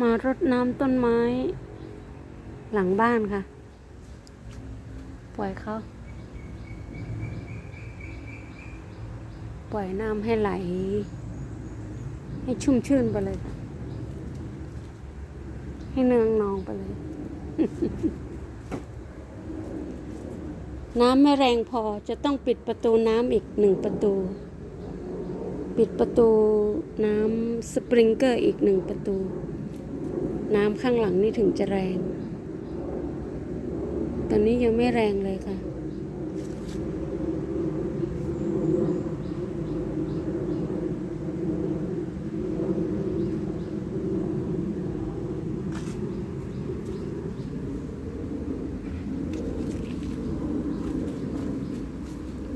มารดน้ำต้นไม้ หลังบ้านค่ะ ปล่อยเขาปล่อยน้ำให้ไหล ให้ชุ่มชื่นไปเลยค่ะ ให้เนืองนองไปเลย น้ำไม่แรงพอจะต้องปิดประตูน้ำอีกหนึ่งประตู ปิดประตูน้ำสปริงเกอร์อีกหนึ่งประตู น้ำข้างหลังนี่ถึงจะแรง ตอนนี้ยังไม่แรงเลยค่ะ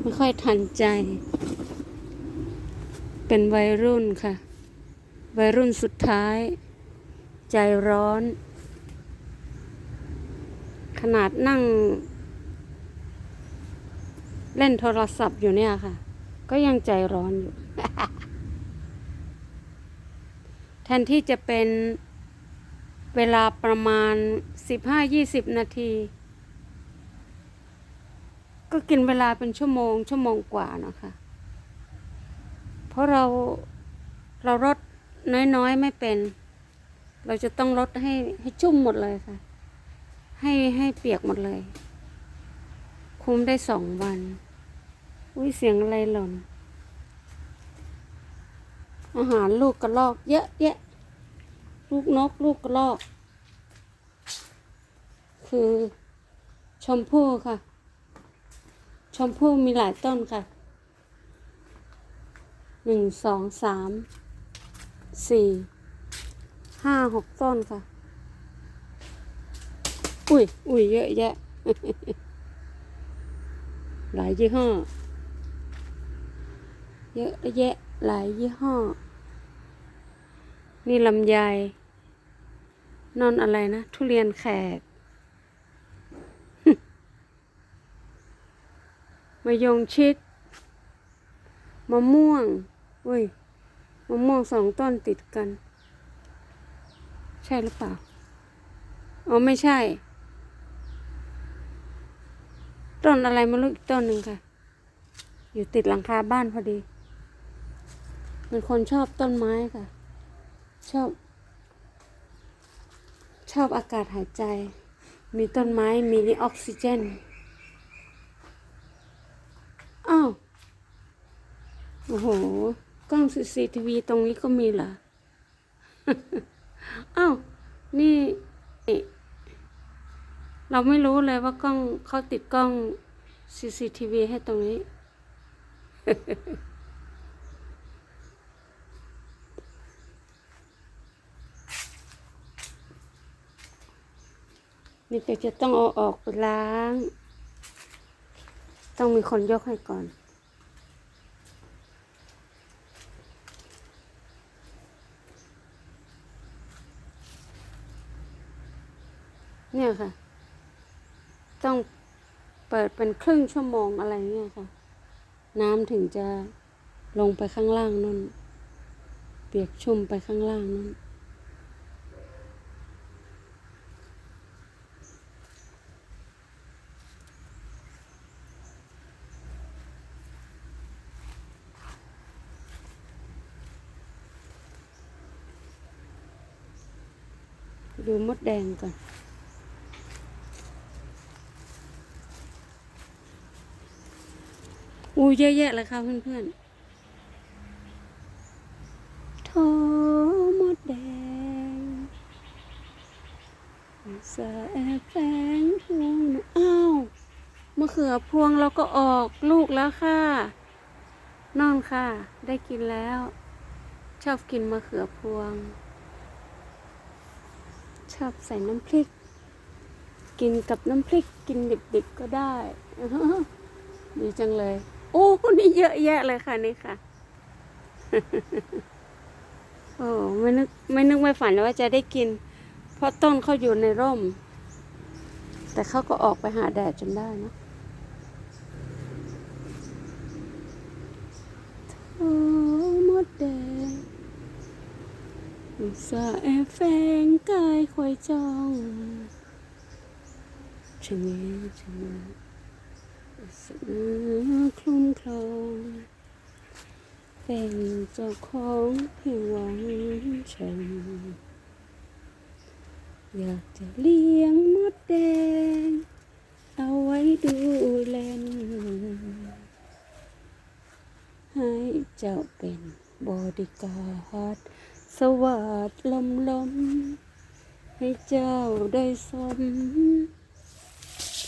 ไม่ค่อยทันใจ เป็นวัยรุ่นค่ะ วัยรุ่นสุดท้าย ใจร้อน ขนาดนั่ง เล่นโทรศัพท์อยู่เนี่ยค่ะ ก็ยังใจร้อนอยู่ แทนที่จะเป็นเวลาประมาณ 15-20 นาที ก็กินเวลาเป็นชั่วโมง ชั่วโมงกว่านะคะเพราะเราเราลดน้อยๆ ไม่เป็น เราจะต้องลดให้ให้ชุ่มหมดเลยค่ะ ให้ให้เปียกหมดเลย คุ้มได้สองวัน อุ้ยเสียงอะไรหล่น อาหารลูกกระลอกเยอะแยะ ลูกนกลูกกระลอก คือชมพู่ค่ะ ชมพู่มีหลายต้นค่ะ หนึ่งสองสามสี่ ห้าหกต้นค่ะ อุ้ยอุ้ยเยอะแยะ หลายยี่ห้อ เยอะแยะ หลายยี่ห้อ นี่ลำไยนอนอะไรนะ ทุเรียนแขกมะยงชิดมะม่วง อุ้ย มะม่วงสองต้นติดกัน ใช่หรือเปล่า อ๋อไม่ใช่ ต้นอะไรไม่รู้อีกต้นหนึ่งค่ะ อยู่ติดหลังคาบ้านพอดีเป็นคนชอบต้นไม้ค่ะ ชอบ ชอบอากาศหายใจ มีต้นไม้มีออกซิเจนอ้าวโอ้โห กล้องซีซีทีวีตรงนี้ก็มีเหรอ อ้าวนี่นี่ เราไม่รู้เลยว่ากล้องเขาติดกล้อง CCTV ให้ตรงนี้ นี่จะต้องเอาออกไปล้าง ต้องมีคนยกให้ก่อน เนี่ยค่ะ ต้องเปิดเป็นครึ่งชั่วโมงอะไรเนี่ยค่ะ น้ำถึงจะลงไปข้างล่างนั่นเปียกชุ่มไปข้างล่างนั่นดูมดแดงก่อน อู้เยอะแยะเลยค่ะเพื่อนๆโทมดแดงสาแอบแฝงพวงอ้าวมะเขือพวงเราก็ออกลูกแล้วค่ะนอนค่ะ ได้กินแล้ว ชอบกินมะเขือพวง ชอบใส่น้ำพริก กินกับน้ำพริกกินดิบๆก็ได้ ดีจังเลย โอ้นี่เยอะแยะเลยค่ะนี่ค่ะ โอ้ไม่นึกไม่นึกไม่ฝันว่าจะได้กิน เพราะต้นเขาอยู่ในร่ม แต่เขาก็ออกไปหาแดดจนได้นะโอ้มดแดงสาแอบแฝงกายคอยจ้องชะเง้ชะเง้ สนาคลุ้มคลองเป็นเจ้าของเพียงหวังฉัน อยากจะเลี้ยงมดแดง เอาไว้ดูแลนให้เจ้าเป็นบอดีการ์ดสวัสดลมลมๆให้เจ้าได้สม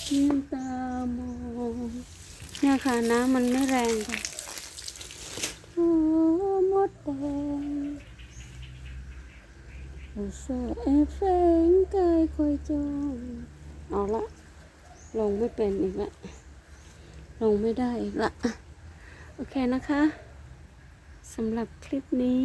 ยงตามองเนี่ยค่ะน้ำมันไม่แรงค่ะโอ้มดแดงอุตส่าห์แอบแฝงกายคอยจ้องเอาละ ลงไม่เป็นอีกละ ลงไม่ได้อีกละ โอเคนะคะสำหรับคลิปนี้